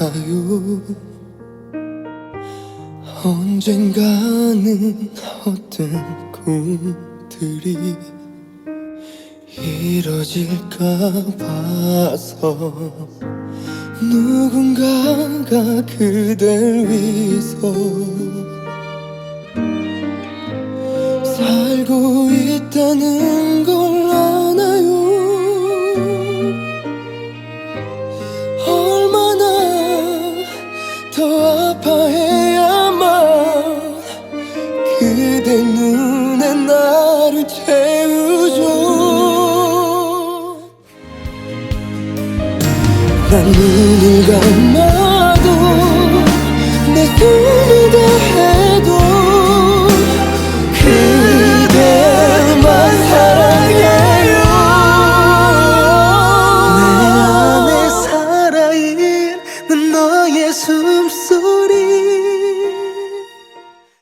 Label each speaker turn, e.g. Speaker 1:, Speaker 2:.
Speaker 1: 알아요 언젠가는 헛된 꿈들이 이뤄질까 봐서 누군가가 그댈 위해서 살고 있다는 아파해야만 그대 눈에 나를 채우죠. 난 눈을 감아 숨소리